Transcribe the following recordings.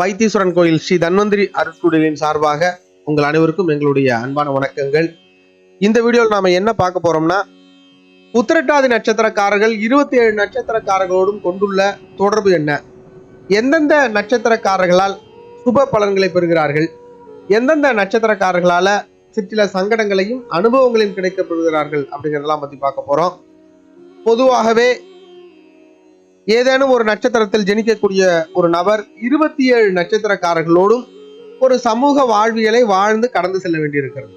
வைத்தீஸ்வரன் கோயில் ஸ்ரீ தன்வந்திரி அருட்குடிலின் சார்பாக உங்கள் அனைவருக்கும் எங்களுடைய அன்பான வணக்கங்கள். இந்த வீடியோவில் நாம என்ன பார்க்க போறோம்னா உத்திரட்டாதி நட்சத்திரக்காரர்கள் இருபத்தி ஏழு நட்சத்திரக்காரர்களோடும் கொண்டுள்ள தொடர்பு என்ன? எந்தெந்த நட்சத்திரக்காரர்களால் சுப பலன்களை பெறுகிறார்கள்? எந்தெந்த நட்சத்திரக்காரர்களால சிற்சில சங்கடங்களையும் அனுபவங்களையும் கிடைக்கப்படுகிறார்கள் அப்படிங்கிறதெல்லாம் பத்தி பார்க்க போறோம். பொதுவாகவே ஏதேனும் ஒரு நட்சத்திரத்தில் ஜனிக்கக்கூடிய ஒரு நபர் இருபத்தி ஏழு நட்சத்திரக்காரர்களோடும் ஒரு சமூக வாழ்வியலை வாழ்ந்து கடந்து செல்ல வேண்டியிருக்கிறது.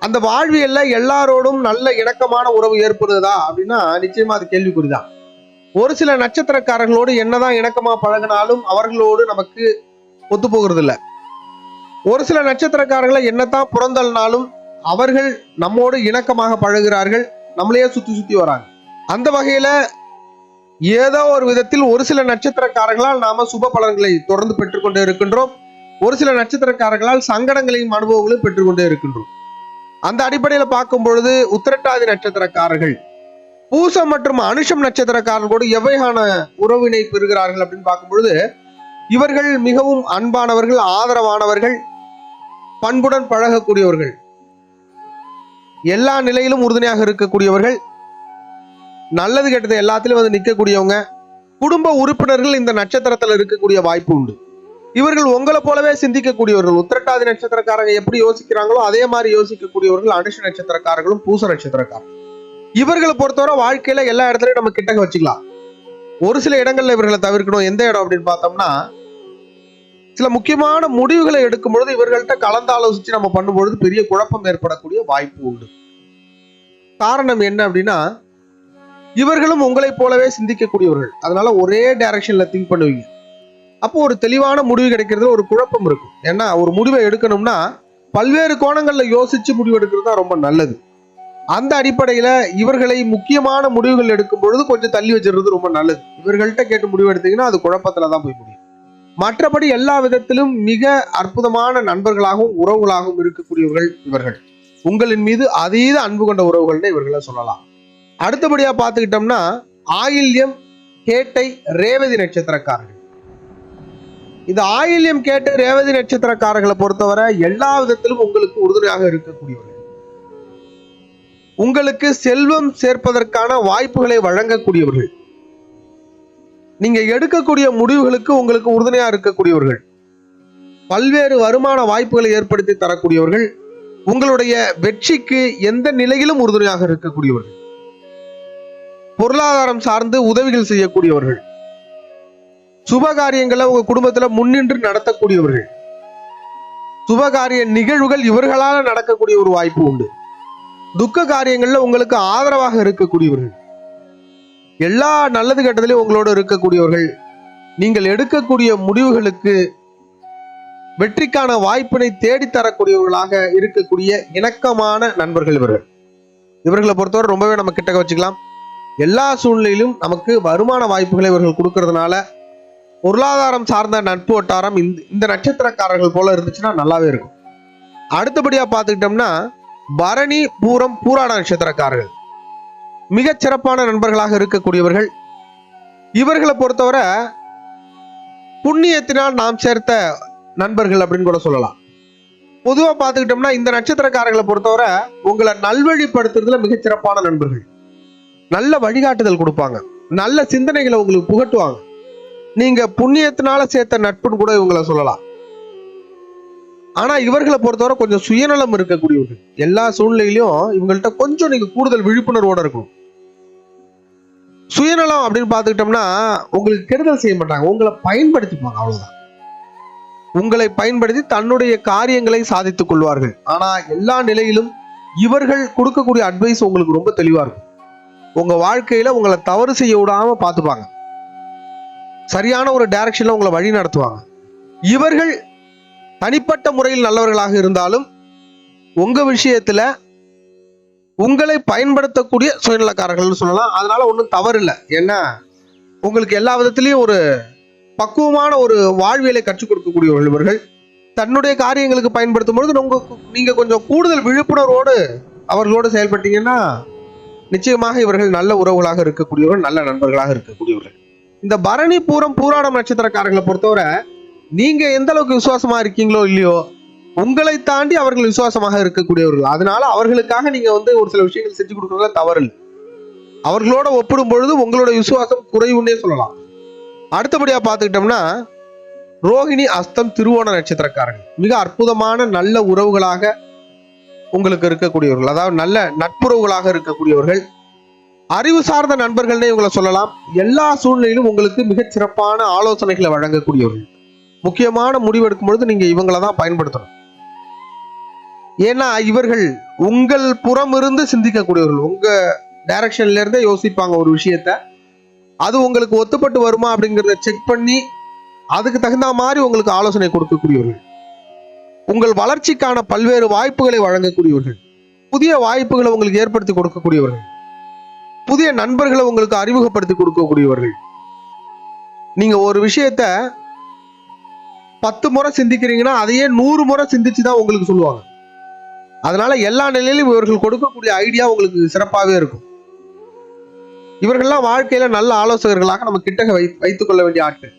அந்த வாழ்வியல்ல எல்லாரோடும் நல்ல இணக்கமான உறவு ஏற்படுதா அப்படின்னா நிச்சயமா அது கேள்விக்குறிதான். ஒரு சில நட்சத்திரக்காரர்களோடு என்னதான் இணக்கமா பழகினாலும் அவர்களோடு நமக்கு ஒத்து போகிறது இல்ல ஒரு சில நட்சத்திரக்காரர்களை என்னதான் புறந்தள்ளினாலும் அவர்கள் நம்மோடு இணக்கமாக பழகிறார்கள் நம்மளையே சுத்தி சுத்தி வராங்க. அந்த வகையில ஏதோ ஒரு விதத்தில் ஒரு சில நட்சத்திரக்காரர்களால் நாம சுப பலன்களை தொடர்ந்து பெற்றுக்கொண்டே இருக்கின்றோம். ஒரு சில நட்சத்திரக்காரர்களால் சங்கடங்களையும் அனுபவங்களையும் பெற்றுக்கொண்டே இருக்கின்றோம். அந்த அடிப்படையில பார்க்கும் பொழுது உத்திரட்டாதி நட்சத்திரக்காரர்கள் பூசம் மற்றும் அனுஷம் நட்சத்திரக்காரர்களோடு எவ்வகையான உறவினை பெறுகிறார்கள் அப்படின்னு பார்க்கும் பொழுது இவர்கள் மிகவும் அன்பானவர்கள் ஆதரவானவர்கள் பண்புடன் பழகக்கூடியவர்கள். எல்லா நிலையிலும் உறுதுணையாக இருக்கக்கூடியவர்கள். நல்லது கெட்டது எல்லாத்துலயும் வந்து நிற்கக்கூடியவங்க குடும்ப உறுப்பினர்கள் இந்த நட்சத்திரத்தில் இருக்கக்கூடிய வாய்ப்பு உண்டு. இவர்கள் உங்களை போலவே சிந்திக்கக்கூடியவர்கள் உத்திரட்டாதி நட்சத்திரக்காரங்க எப்படி யோசிக்கிறாங்களோ அதே மாதிரி யோசிக்கக்கூடியவர்கள் அனுஷ நட்சத்திரக்காரர்களும் பூச நட்சத்திரக்காரர்கள் இவர்களை பொறுத்தவரை வாழ்க்கையில எல்லா இடத்துலயும் நம்ம கிட்டக்க வச்சுக்கலாம். ஒரு சில இடங்கள்ல இவர்களை தவிர்க்கணும். எந்த இடம் அப்படின்னு பார்த்தோம்னா சில முக்கியமான முடிவுகளை எடுக்கும் பொழுது இவர்கள்ட்ட கலந்து ஆலோசிச்சு நம்ம பண்ணும்பொழுது பெரிய குழப்பம் ஏற்படக்கூடிய வாய்ப்பு உண்டு. காரணம் என்ன அப்படின்னா இவர்களும் உங்களைப் போலவே சிந்திக்கக்கூடியவர்கள். அதனால ஒரே டைரக்ஷன்ல திங்க் பண்ணுவீங்க. அப்போ ஒரு தெளிவான முடிவு கிடைக்கிறது ஒரு குழப்பம் இருக்கும். ஏன்னா ஒரு முடிவை எடுக்கணும்னா பல்வேறு கோணங்களில் யோசிச்சு முடிவு எடுக்கிறது தான் ரொம்ப நல்லது. அந்த அடிப்படையில் இவர்களை முக்கியமான முடிவுகள் எடுக்கும் பொழுது கொஞ்சம் தள்ளி வச்சிருக்கிறது ரொம்ப நல்லது. இவர்கள்ட்ட கேட்டு முடிவு எடுத்தீங்கன்னா அது குழப்பத்தில் தான் போய் முடியும். மற்றபடி எல்லா விதத்திலும் மிக அற்புதமான நண்பர்களாகவும் உறவுகளாகவும் இருக்கக்கூடியவர்கள் இவர்கள். உங்களின் மீது அதீத அன்பு கொண்ட உறவுகள்னு இவர்களை சொல்லலாம். அடுத்தபடியா பார்த்துக்கிட்டோம்னா ஆயில்யம் கேட்டை ரேவதி நட்சத்திரக்காரர்கள். இந்த ஆயில்யம் கேட்டு ரேவதி நட்சத்திரக்காரர்களை பொறுத்தவரை எல்லா விதத்திலும் உங்களுக்கு உறுதுணையாக இருக்கக்கூடியவர்கள். உங்களுக்கு செல்வம் சேர்ப்பதற்கான வாய்ப்புகளை வழங்கக்கூடியவர்கள். நீங்க எடுக்கக்கூடிய முடிவுகளுக்கு உங்களுக்கு உறுதுணையா இருக்கக்கூடியவர்கள். பல்வேறு வருமான வாய்ப்புகளை ஏற்படுத்தி தரக்கூடியவர்கள். உங்களுடைய வெற்றிக்கு எந்த நிலையிலும் உறுதுணையாக இருக்கக்கூடியவர்கள். பொருளாதாரம் சார்ந்து உதவிகள் செய்யக்கூடியவர்கள். சுபகாரியங்களை உங்க குடும்பத்துல முன்னின்று நடத்தக்கூடியவர்கள். சுபகாரிய நிகழ்வுகள் இவர்களால நடக்கக்கூடிய ஒரு வாய்ப்பு உண்டு. துக்க காரியங்கள்ல உங்களுக்கு ஆதரவாக இருக்கக்கூடியவர்கள். எல்லா நல்லது கெட்டதிலையும் உங்களோட இருக்கக்கூடியவர்கள். நீங்கள் எடுக்கக்கூடிய முடிவுகளுக்கு வெற்றிக்கான வாய்ப்பினை தேடித்தரக்கூடியவர்களாக இருக்கக்கூடிய இணக்கமான நண்பர்கள் இவர்கள். இவர்களை பொறுத்தவரை ரொம்பவே நம்ம கிட்டக்க வச்சுக்கலாம். எல்லா சூழ்நிலையிலும் நமக்கு வருமான வாய்ப்புகளை இவர்கள் கொடுக்கறதுனால பொருளாதாரம் சார்ந்த நட்பு வட்டாரம் இந்த இந்த நட்சத்திரக்காரர்கள் போல இருந்துச்சுன்னா நல்லாவே இருக்கும். அடுத்தபடியாக பார்த்துக்கிட்டோம்னா பரணி பூரம் பூராட நட்சத்திரக்காரர்கள். மிகச் சிறப்பான நண்பர்களாக இருக்கக்கூடியவர்கள். இவர்களை பொறுத்தவரை புண்ணியத்தினால் நாம் சேர்த்த நண்பர்கள் அப்படின்னு கூட சொல்லலாம். பொதுவாக பார்த்துக்கிட்டோம்னா இந்த நட்சத்திரக்காரர்களை பொறுத்தவரை உங்களை நல்வழிப்படுத்துறதுல மிகச் சிறப்பான நண்பர்கள். நல்ல வழிகாட்டுதல் கொடுப்பாங்க. நல்ல சிந்தனைகளை உங்களுக்கு புகட்டுவாங்க. நீங்க புண்ணியத்தினால சேர்த்த நட்புன்னு கூட இவங்களை சொல்லலாம். ஆனா இவர்களை பொறுத்தவரை கொஞ்சம் சுயநலம் இருக்கக்கூடியவர்கள் எல்லா சூழ்நிலையிலும் இவங்கள்ட்ட கொஞ்சம் நீங்க கூடுதல் விழிப்புணர்வோட இருக்கணும். சுயநலம் அப்படின்னு பார்த்துக்கிட்டோம்னா உங்களுக்கு கெடுதல் செய்ய மாட்டாங்க. உங்களை பயன்படுத்திப்பாங்க அவ்வளவுதான். உங்களை பயன்படுத்தி தன்னுடைய காரியங்களை சாதித்துக் கொள்வார்கள். ஆனா எல்லா நிலையிலும் இவர்கள் கொடுக்கக்கூடிய அட்வைஸ் உங்களுக்கு ரொம்ப தெளிவா இருக்கும். உங்கள் வாழ்க்கையில உங்களை தவறு செய்ய விடாமல் பார்த்துப்பாங்க. சரியான ஒரு டைரக்ஷனில் உங்களை வழி நடத்துவாங்க. இவர்கள் தனிப்பட்ட முறையில் நல்லவர்களாக இருந்தாலும் உங்க விஷயத்துல உங்களை பயன்படுத்தக்கூடிய சுயநலக்காரர்கள்னு சொல்லலாம். அதனால ஒன்றும் தவறு இல்லை. ஏன்னா உங்களுக்கு எல்லா விதத்துலேயும் ஒரு பக்குவமான ஒரு வாழ்வியலை கற்றுக் கொடுக்கக்கூடியவர்கள் இவர்கள். தன்னுடைய காரியங்களுக்கு பயன்படுத்தும் பொழுது உங்க நீங்கள் கொஞ்சம் கூடுதல் விழிப்புணர்வோடு அவர்களோடு செயல்பட்டீங்கன்னா நிச்சயமாக இவர்கள் நல்ல உறவுகளாக இருக்கக்கூடியவர்கள் நல்ல நண்பர்களாக இருக்கக்கூடியவர்கள். இந்த பரணி பூரம் பூராடம் நட்சத்திரக்காரங்களை பொறுத்தவரை நீங்க எந்த அளவுக்கு விசுவாசமா இருக்கீங்களோ இல்லையோ உங்களை தாண்டி அவர்கள் விசுவாசமாக இருக்கக்கூடியவர்கள். அதனால அவர்களுக்காக நீங்க வந்து ஒரு சில விஷயங்கள் செஞ்சு கொடுக்கறதுல தவறு அவர்களோட ஒப்பிடும் பொழுது உங்களோட விசுவாசம் குறைவுன்னே சொல்லலாம். அடுத்தபடியா பார்த்துக்கிட்டோம்னா ரோஹிணி அஸ்தம் திருவோண நட்சத்திரக்காரர்கள். மிக அற்புதமான நல்ல உறவுகளாக உங்களுக்கு இருக்கக்கூடியவர்கள் அதாவது நல்ல நட்புறவுகளாக இருக்கக்கூடியவர்கள் அறிவு சார்ந்த நண்பர்கள்னே இவங்களை சொல்லலாம். எல்லா சூழ்நிலையிலும் உங்களுக்கு மிகச் சிறப்பான ஆலோசனைகளை வழங்கக்கூடியவர்கள். முக்கியமான முடிவெடுக்கும் பொழுது நீங்க இவங்களை தான் பயன்படுத்தணும். ஏன்னா இவர்கள் உங்கள் புறம் இருந்து சிந்திக்கக்கூடியவர்கள். உங்க டைரக்ஷன்ல இருந்தே யோசிப்பாங்க ஒரு விஷயத்த. அது உங்களுக்கு ஒத்துப்பட்டு வருமா அப்படிங்கிறத செக் பண்ணி அதுக்கு தகுந்த மாதிரி உங்களுக்கு ஆலோசனை கொடுக்கக்கூடியவர்கள். உங்கள் வளர்ச்சிக்கான பல்வேறு வாய்ப்புகளை வழங்கக்கூடியவர்கள். புதிய வாய்ப்புகளை உங்களுக்கு ஏற்படுத்தி கொடுக்கக்கூடியவர்கள். புதிய நண்பர்களை உங்களுக்கு அறிமுகப்படுத்தி கொடுக்கக்கூடியவர்கள். நீங்க ஒரு விஷயத்த பத்து முறை சிந்திக்கிறீங்கன்னா அதையே நூறு முறை சிந்திச்சு தான் உங்களுக்கு சொல்லுவாங்க. அதனால எல்லா நிலையிலும் இவர்கள் கொடுக்கக்கூடிய ஐடியா உங்களுக்கு சிறப்பாகவே இருக்கும். இவர்கள்லாம் வாழ்க்கையில நல்ல ஆலோசகர்களாக நம்ம கிட்டக வை வைத்துக் கொள்ள வேண்டிய ஆட்கள்.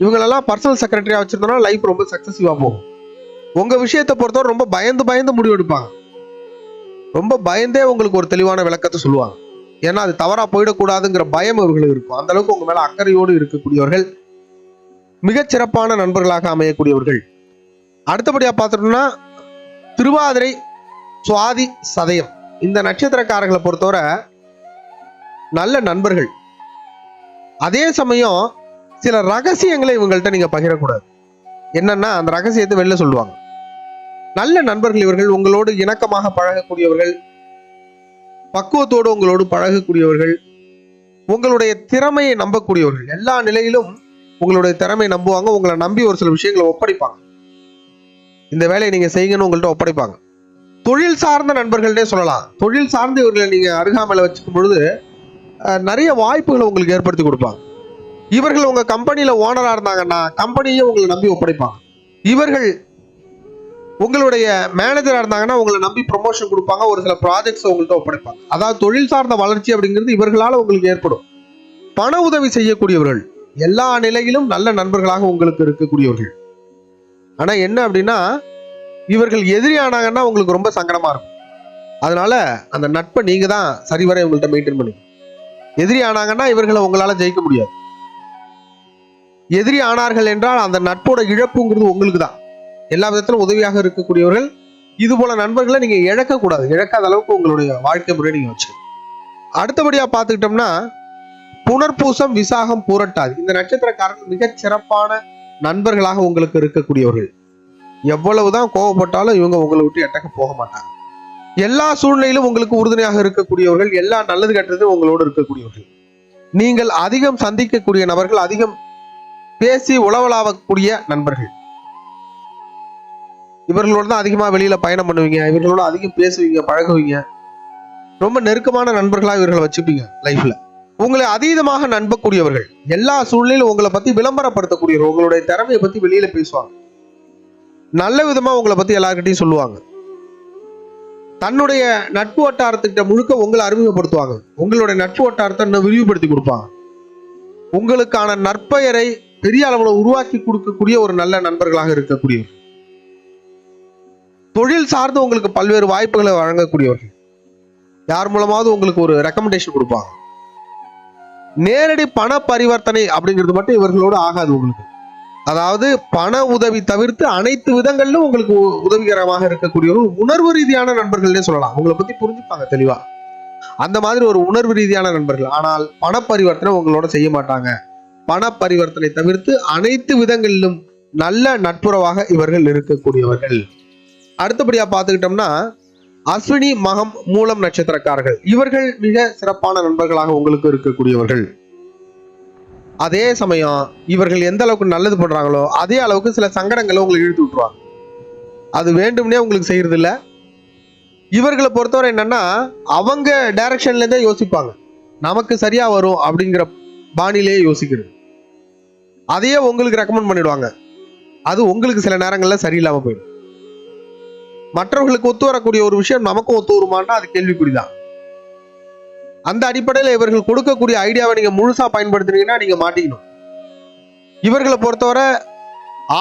இவங்களெல்லாம் பர்சனல் செக்ரட்டரியா வச்சிருந்தோம்னா லைஃப் ரொம்ப சக்சஸிவா போகும். உங்க விஷயத்தை பொறுத்தவரை ரொம்ப பயந்து பயந்து முடிவெடுப்பாங்க ரொம்ப பயந்தே உங்களுக்கு ஒரு தெளிவான விளக்கத்தை சொல்லுவாங்க. ஏன்னா அது தவறா போயிடக்கூடாதுங்கிற பயம் இவர்களுக்கு இருக்கும். அந்த அளவுக்கு உங்க மேல அக்கறையோடு இருக்கக்கூடியவர்கள் மிகச்சிறப்பான நண்பர்களாக அமையக்கூடியவர்கள். அடுத்தபடியா பார்த்துட்டோம்னா திருவாதிரை சுவாதி சதயம். இந்த நட்சத்திரக்காரர்களை பொறுத்தவரை நல்ல நண்பர்கள். அதே சமயம் சில ரகசியங்களை இவங்கள்ட்ட நீங்க பகிரக்கூடாது. என்னன்னா அந்த ரகசியத்தை வெளில சொல்லுவாங்க. நல்ல நண்பர்கள் இவர்கள் உங்களோடு இணக்கமாக பழகக்கூடியவர்கள் பக்குவத்தோடு உங்களோடு பழகக்கூடியவர்கள் உங்களுடைய திறமையை நம்பக்கூடியவர்கள். எல்லா நிலையிலும் உங்களுடைய திறமையை நம்புவாங்க. உங்களை நம்பி ஒரு சில விஷயங்களை ஒப்படைப்பாங்க. இந்த வேலையை நீங்க செய்யுங்கன்னு உங்கள்ட்ட ஒப்படைப்பாங்க. தொழில் சார்ந்த நண்பர்கள்னே சொல்லலாம். தொழில் சார்ந்த இவர்களை நீங்க அருகாமையில வச்சுக்கும் பொழுது நிறைய வாய்ப்புகளை உங்களுக்கு ஏற்படுத்தி கொடுப்பாங்க. இவர்கள் உங்க கம்பெனியில ஓனரா இருந்தாங்கன்னா கம்பெனியே உங்களை நம்பி ஒப்படைப்பாங்க. இவர்கள் உங்களுடைய மேனேஜரா இருந்தாங்கன்னா உங்களை நம்பி ப்ரொமோஷன் கொடுப்பாங்க. ஒரு சில ப்ராஜெக்ட்ஸ் உங்கள்கிட்ட ஒப்படைப்பாங்க. அதாவது தொழில் சார்ந்த வளர்ச்சி அப்படிங்கிறது இவர்களால உங்களுக்கு ஏற்படும். பண உதவி செய்யக்கூடியவர்கள் எல்லா நிலையிலும் நல்ல நண்பர்களாக உங்களுக்கு இருக்கக்கூடியவர்கள். ஆனா என்ன அப்படின்னா இவர்கள் எதிரி ஆனாங்கன்னா உங்களுக்கு ரொம்ப சங்கடமா இருக்கும். அதனால அந்த நட்பை நீங்க தான் சரிவர இவங்கள்ட்ட மெயின்டைன் பண்ணி எதிரி ஆனாங்கன்னா இவர்களை உங்களால ஜெயிக்க முடியாது. எதிரி ஆனார்கள் என்றால் அந்த நட்போட இழப்புங்கிறது உங்களுக்கு தான். எல்லா விதத்திலும் உதவியாக இருக்கக்கூடியவர்கள். இது போல நண்பர்களை நீங்க இழக்க கூடாது இழக்காத அளவுக்கு உங்களுடைய வாழ்க்கை முறை நீங்க வச்சு அடுத்தபடியா பார்த்துக்கிட்டோம்னா புனர்பூசம் விசாகம் பூரட்டாதி. இந்த நட்சத்திரக்காரர்கள் மிகச் சிறப்பான நண்பர்களாக உங்களுக்கு இருக்கக்கூடியவர்கள். எவ்வளவுதான் கோவப்பட்டாலும் இவங்க உங்களை விட்டு எட்டக்க போக மாட்டாங்க. எல்லா சூழ்நிலையிலும் உங்களுக்கு உறுதுணையாக இருக்கக்கூடியவர்கள் எல்லா நல்லது கெட்டதும் உங்களோடு இருக்கக்கூடியவர்கள். நீங்கள் அதிகம் சந்திக்கக்கூடிய நபர்கள் அதிகம் பேசி உளவலாவக்கூடிய நண்பர்கள். இவர்களோட தான் அதிகமா வெளியில பயணம் பண்ணுவீங்க இவர்களோட அதிகம் பேசுவீங்க பழகுவீங்க. ரொம்ப நெருக்கமான நண்பர்களா இவர்களை வச்சுப்பீங்க லைஃப்ல உங்களை அதீதமாக நம்பக்கூடியவர்கள் எல்லா சூழ்நிலையிலும் உங்களை பத்தி விளம்பரப்படுத்தக்கூடியவர்கள் உங்களுடைய திறமையை பத்தி வெளியில பேசுவாங்க. நல்ல விதமா உங்களை பத்தி எல்லாருக்கிட்டையும் சொல்லுவாங்க. தன்னுடைய நட்பு வட்டாரத்துக்கிட்ட முழுக்க உங்களை அறிமுகப்படுத்துவாங்க. உங்களுடைய நட்பு வட்டாரத்தை இன்னும் விரிவுபடுத்தி கொடுப்பாங்க. உங்களுக்கான நற்பெயரை பெரிய அளவுல உருவாக்கி கொடுக்கக்கூடிய ஒரு நல்ல நண்பர்களாக இருக்கக்கூடியவர்கள் தொழில் சார்ந்து உங்களுக்கு பல்வேறு வாய்ப்புகளை வழங்கக்கூடியவர்கள். யார் மூலமாவது உங்களுக்கு ஒரு ரெக்கமெண்டேஷன் கொடுப்பாங்க. நேரடி பண பரிவர்த்தனை அப்படிங்கிறது மட்டும் இவர்களோடு ஆகாது உங்களுக்கு. அதாவது பண உதவி தவிர்த்து அனைத்து விதங்களிலும் உங்களுக்கு உதவிகரமாக இருக்கக்கூடிய ஒரு உணர்வு ரீதியான நண்பர்கள்னே சொல்லலாம். உங்களை பத்தி புரிஞ்சுப்பாங்க தெளிவா. அந்த மாதிரி ஒரு உணர்வு ரீதியான நண்பர்கள். ஆனால் பண பரிவர்த்தனை உங்களோட செய்ய மாட்டாங்க. பண பரிவர்த்தனை தவிர்த்து அனைத்து விதங்களிலும் நல்ல நட்புறவாக இவர்கள் இருக்கக்கூடியவர்கள். அடுத்தபடியா பார்த்துக்கிட்டோம்னா அஸ்வினி மகம் மூலம் நட்சத்திரக்காரர்கள். இவர்கள் மிக சிறப்பான நண்பர்களாக உங்களுக்கு இருக்கக்கூடியவர்கள். அதே சமயம் இவர்கள் எந்த அளவுக்கு நல்லது பண்றாங்களோ அதே அளவுக்கு சில சங்கடங்களை உங்களை இழுத்து விட்டுருவாங்க. அது வேண்டும்னே உங்களுக்கு செய்யறது இல்ல இவர்களை பொறுத்தவரை என்னன்னா அவங்க டைரக்ஷன்ல இருந்தே யோசிப்பாங்க. நமக்கு சரியா வரும் அப்படிங்கிற பாணியிலேயே யோசிக்கிறது. அதையே உங்களுக்கு ரெக்கமெண்ட் பண்ணிடுவாங்க. அது உங்களுக்கு சில நேரங்களில் சரியில்லாமல் போயிடும். மற்றவர்களுக்கு ஒத்து வரக்கூடிய ஒரு விஷயம் நமக்கும் ஒத்து வருமானா அது கேள்விக்குறிதான். அந்த அடிப்படையில் இவர்கள் கொடுக்கக்கூடிய ஐடியாவை நீங்க முழுசா பயன்படுத்துனீங்கன்னா நீங்க மாட்டிக்கணும். இவர்களை பொறுத்தவரை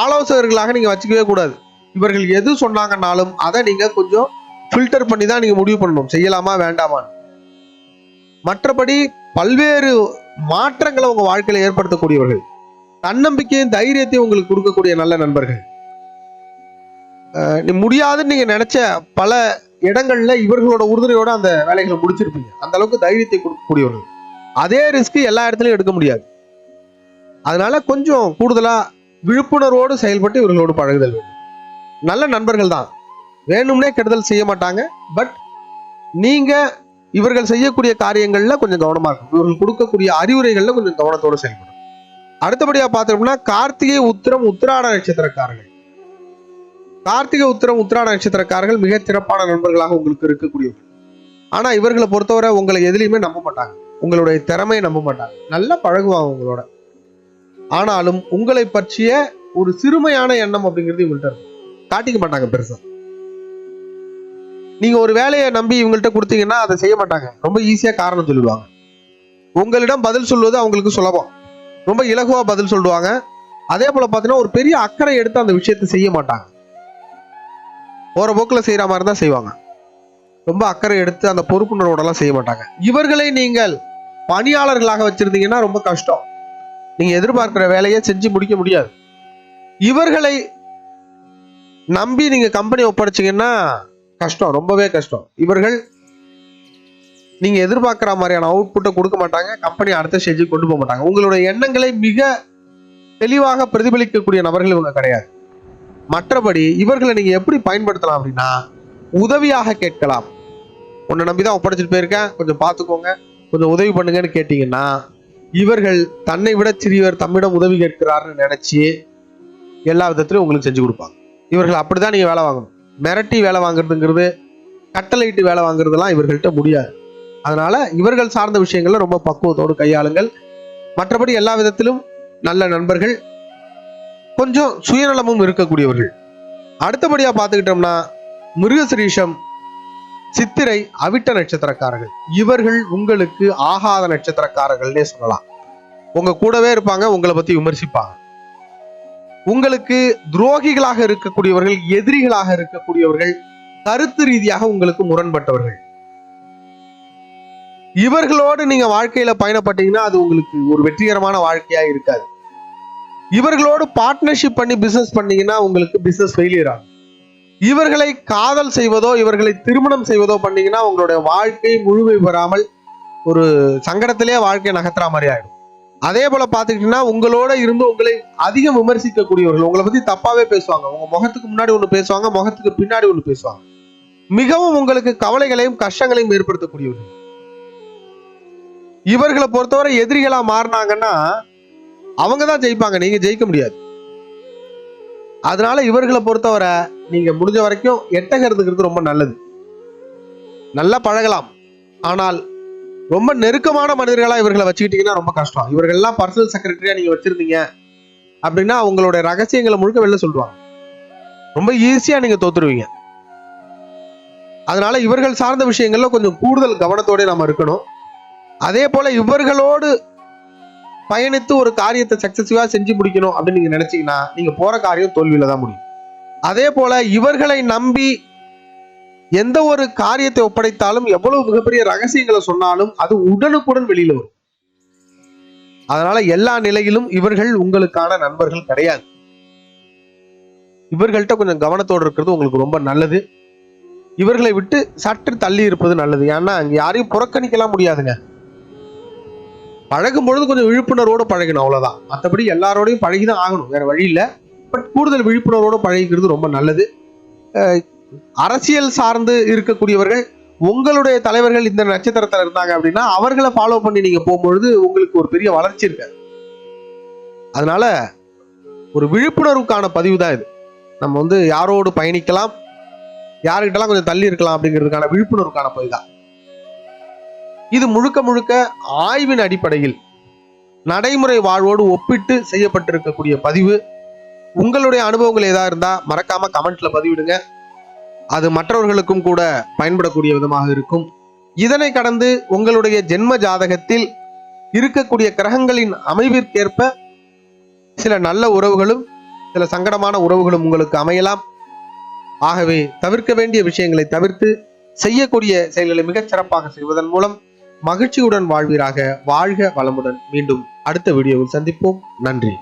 ஆலோசகர்களாக நீங்க வச்சுக்கவே கூடாது. இவர்கள் எது சொன்னாங்கன்னாலும் அதை நீங்க கொஞ்சம் ஃபில்டர் பண்ணி தான் நீங்க முடிவு பண்ணணும். செய்யலாமா வேண்டாமான்னு. மற்றபடி பல்வேறு மாற்றங்களை உங்க வாழ்க்கையில ஏற்படுத்தக்கூடியவர்கள். தன்னம்பிக்கையும் தைரியத்தையும் உங்களுக்கு கொடுக்கக்கூடிய நல்ல நண்பர்கள். முடியாதுன்னு நீங்க நினைச்ச பல இடங்கள்ல இவர்களோட உறுதுணையோட அந்த வேலைகளை முடிச்சிருப்பீங்க. அந்த அளவுக்கு தைரியத்தை கொடுக்கக்கூடியவர்கள். அதே ரிஸ்க் எல்லா இடத்துலையும் எடுக்க முடியாது. அதனால கொஞ்சம் கூடுதலா விழிப்புணர்வோடு செயல்பட்டு இவர்களோடு பழகுதல் வேண்டும். நல்ல நண்பர்கள் தான். வேணும்னே கெடுதல் செய்ய மாட்டாங்க. பட் நீங்க இவர்கள் செய்யக்கூடிய காரியங்கள்ல கொஞ்சம் கவனமா இருக்கும் இவர்கள் கொடுக்கக்கூடிய அறிவுரைகள்ல கொஞ்சம் கவனத்தோடு செயல்படும் அடுத்தபடியா பார்த்தோம்னா கார்த்திகை உத்திரம் உத்திராட நட்சத்திரக்காரர்கள். கார்த்திகை உத்திரம் உத்திராட நட்சத்திரக்காரர்கள் மிக சிறப்பான நண்பர்களாக உங்களுக்கு இருக்கக்கூடியவர்கள். ஆனா இவர்களை பொறுத்தவரை உங்களை எதுலையுமே நம்ப மாட்டாங்க. உங்களுடைய திறமையை நம்ப மாட்டாங்க. நல்லா பழகுவாங்க உங்களோட. ஆனாலும் உங்களை பற்றிய ஒரு சிறுமையான எண்ணம் அப்படிங்கிறது இவங்கள்ட்ட இருக்கும். காட்டிக்க மாட்டாங்க பெருசா. நீங்க ஒரு வேலையை நம்பி இவங்கள்ட்ட கொடுத்தீங்கன்னா அதை செய்ய மாட்டாங்க. ரொம்ப ஈஸியா காரணம் சொல்லிடுவாங்க. உங்களிடம் பதில் சொல்வது அவங்களுக்கு சுலபம். ரொம்ப இலகுவா பதில் சொல்லுவாங்க. அதே போல பார்த்தீங்கன்னா ஒரு பெரிய அக்கறை எடுத்து அந்த விஷயத்தை செய்ய மாட்டாங்க. போகிற போக்கில் செய்கிற மாதிரி தான் செய்வாங்க. ரொம்ப அக்கறை எடுத்து அந்த பொறுப்புணர்வோடலாம் செய்ய மாட்டாங்க. இவர்களை நீங்கள் பணியாளர்களாக வச்சிருந்தீங்கன்னா ரொம்ப கஷ்டம். நீங்கள் எதிர்பார்க்கிற வேலையை செஞ்சு முடிக்க முடியாது. இவர்களை நம்பி நீங்கள் கம்பெனி ஒப்படைச்சீங்கன்னா கஷ்டம் ரொம்பவே கஷ்டம். இவர்கள் நீங்கள் எதிர்பார்க்கிற மாதிரியான அவுட்புட்டை கொடுக்க மாட்டாங்க கம்பெனி அடுத்த ஸ்டேஜுக்கு கொண்டு போக மாட்டாங்க. உங்களுடைய எண்ணங்களை மிக தெளிவாக பிரதிபலிக்கக்கூடிய நபர்கள் இவங்க கிடையாது. மற்றபடி இவர்களை நீங்க எப்படி பயன்படுத்தலாம் அப்படின்னா உதவியாக கேட்கலாம். உன்னை நம்பி தான் ஒப்படைச்சிட்டு போயிருக்கேன். கொஞ்சம் பார்த்துக்கோங்க. கொஞ்சம் உதவி பண்ணுங்கன்னு கேட்டீங்கன்னா இவர்கள் தன்னை விட சிறியவர் தம்மிடம் உதவி கேட்கிறார்னு நினைச்சு எல்லா விதத்திலும் உங்களுக்கு செஞ்சு கொடுப்பாங்க. இவர்கள் அப்படிதான் நீங்க வேலை வாங்கணும். மிரட்டி வேலை வாங்குறதுங்கிறது கட்டளையிட்டு வேலை வாங்குறதுலாம் இவர்கள்ட்ட முடியாது. அதனால இவர்கள் சார்ந்த விஷயங்கள்ல ரொம்ப பக்குவத்தோடு கையாளுங்கள். மற்றபடி எல்லா விதத்திலும் நல்ல நண்பர்கள் கொஞ்சம் சுயநலமும் இருக்கக்கூடியவர்கள். அடுத்தபடியா பார்த்துக்கிட்டோம்னா மிருகசிரீஷம் சித்திரை அவிட்ட நட்சத்திரக்காரர்கள். இவர்கள் உங்களுக்கு ஆகாத நட்சத்திரக்காரர்கள்னே சொல்லலாம். உங்க கூடவே இருப்பாங்க உங்களை பத்தி விமர்சிப்பாங்க. உங்களுக்கு துரோகிகளாக இருக்கக்கூடியவர்கள் எதிரிகளாக இருக்கக்கூடியவர்கள் கருத்து ரீதியாக உங்களுக்கு முரண்பட்டவர்கள். இவர்களோடு நீங்க வாழ்க்கையில பயணப்பட்டீங்கன்னா அது உங்களுக்கு ஒரு வெற்றிகரமான வாழ்க்கையா இருக்காது. இவர்களோடு பார்ட்னர்ஷிப் பண்ணி பிசினஸ் பண்ணீங்கன்னா உங்களுக்கு பிசினஸ் ஃபெயிலியர் ஆகும். இவர்களை காதல் செய்வதோ இவர்களை திருமணம் செய்வதோ பண்ணீங்கன்னா உங்களுடைய வாழ்க்கை முழுமை பெறாமல் ஒரு சங்கடத்திலே வாழ்க்கையை நகர்த்துற மாதிரி ஆயிடும். அதே போல பாத்துக்கிட்டீங்கன்னா உங்களோட இருந்து உங்களை அதிகம் விமர்சிக்கக்கூடியவர்கள் உங்களை பத்தி தப்பாவே பேசுவாங்க. உங்க முகத்துக்கு முன்னாடி ஒண்ணு பேசுவாங்க முகத்துக்கு பின்னாடி ஒண்ணு பேசுவாங்க. மிகவும் உங்களுக்கு கவலைகளையும் கஷ்டங்களையும் ஏற்படுத்தக்கூடியவர்கள். இவர்களை பொறுத்தவரை எதிரிகளா மாறினாங்கன்னா அவங்க தான் ஜெயிப்பாங்க. நீங்க ஜெயிக்க முடியாது. அதனால இவர்களை பொறுத்தவரை நீங்க முடிஞ்ச வரைக்கும் எட்டகிறதுங்கிறது ரொம்ப நல்லது. நல்லா பழகலாம். ஆனால் ரொம்ப நெருக்கமான மனிதர்களா இவர்களை வச்சுக்கிட்டீங்கன்னா ரொம்ப கஷ்டம். இவர்கள்லாம் பர்சனல் செக்ரட்டரியா நீங்க வச்சிருந்தீங்க அப்படின்னா அவங்களோட ரகசியங்களை முழுக்க வெளில சொல்லுவாங்க. ரொம்ப ஈஸியா நீங்க தோத்துருவீங்க. அதனால இவர்கள் சார்ந்த விஷயங்கள்ல கொஞ்சம் கூடுதல் கவனத்தோட நம்ம இருக்கணும். அதே போல இவர்களோடு பயணித்து ஒரு காரியத்தை சக்சஸ்ஃபுல்லாக செஞ்சு முடிக்கணும் அப்படின்னு நீங்க நினைச்சீங்கன்னா நீங்க போற காரியம் தோல்வியில தான் முடியும். அதே போல இவர்களை நம்பி எந்த ஒரு காரியத்தை ஒப்படைத்தாலும் எவ்வளவு மிகப்பெரிய ரகசியங்களை சொன்னாலும் அது உடனுக்குடன் வெளியில வரும். அதனால எல்லா நிலையிலும் இவர்கள் உங்களுக்கான நண்பர்கள் கிடையாது. இவர்கள்ட்ட கொஞ்சம் கவனத்தோடு இருக்கிறது உங்களுக்கு ரொம்ப நல்லது. இவர்களை விட்டு சற்று தள்ளி இருப்பது நல்லது. ஏன்னா அங்க யாரையும் புறக்கணிக்கலாம் முடியாதுங்க. பழகும் பொழுது கொஞ்சம் விழிப்புணர்வோடு பழகணும் அவ்வளோதான் மற்றபடி எல்லாரோடையும் பழகி தான் ஆகணும் வேற வழி இல்லை. பட் கூடுதல் விழிப்புணர்வோடு பழகிக்கிறது ரொம்ப நல்லது. அரசியல் சார்ந்து இருக்கக்கூடியவர்கள் உங்களுடைய தலைவர்கள் இந்த நட்சத்திரத்தில் இருந்தாங்க அப்படின்னா அவர்களை ஃபாலோ பண்ணி நீங்க போகும்பொழுது உங்களுக்கு ஒரு பெரிய வளர்ச்சி இருக்காது அதனால ஒரு விழிப்புணர்வுக்கான பதிவு தான் இது. நம்ம வந்து யாரோடு பயணிக்கலாம் யாருக்கிட்டலாம் கொஞ்சம் தள்ளி இருக்கலாம் அப்படிங்கிறதுக்கான விழிப்புணர்வுக்கான பதிவு தான். இது முழுக்க முழுக்க ஆய்வின் அடிப்படையில் நடைமுறை வாழ்வோடு ஒப்பிட்டு செய்யப்பட்டிருக்கக்கூடிய பதிவு. உங்களுடைய அனுபவங்கள் ஏதா இருந்தா மறக்காம கமெண்ட்ல பதிவிடுங்க. அது மற்றவர்களுக்கும் கூட பயன்படக்கூடிய விதமாக இருக்கும். இதனை கடந்து உங்களுடைய ஜென்ம ஜாதகத்தில் இருக்கக்கூடிய கிரகங்களின் அமைவிற்கேற்ப சில நல்ல உறவுகளும் சில சங்கடமான உறவுகளும் உங்களுக்கு அமையலாம். ஆகவே தவிர்க்க வேண்டிய விஷயங்களை தவிர்த்து செய்யக்கூடிய செயல்களை மிகச் சிறப்பாக செய்வதன் மூலம் மகிழ்ச்சியுடன் வாழ்வீராக வாழ்க வளமுடன். மீண்டும் அடுத்த வீடியோவில் சந்திப்போம். நன்றி.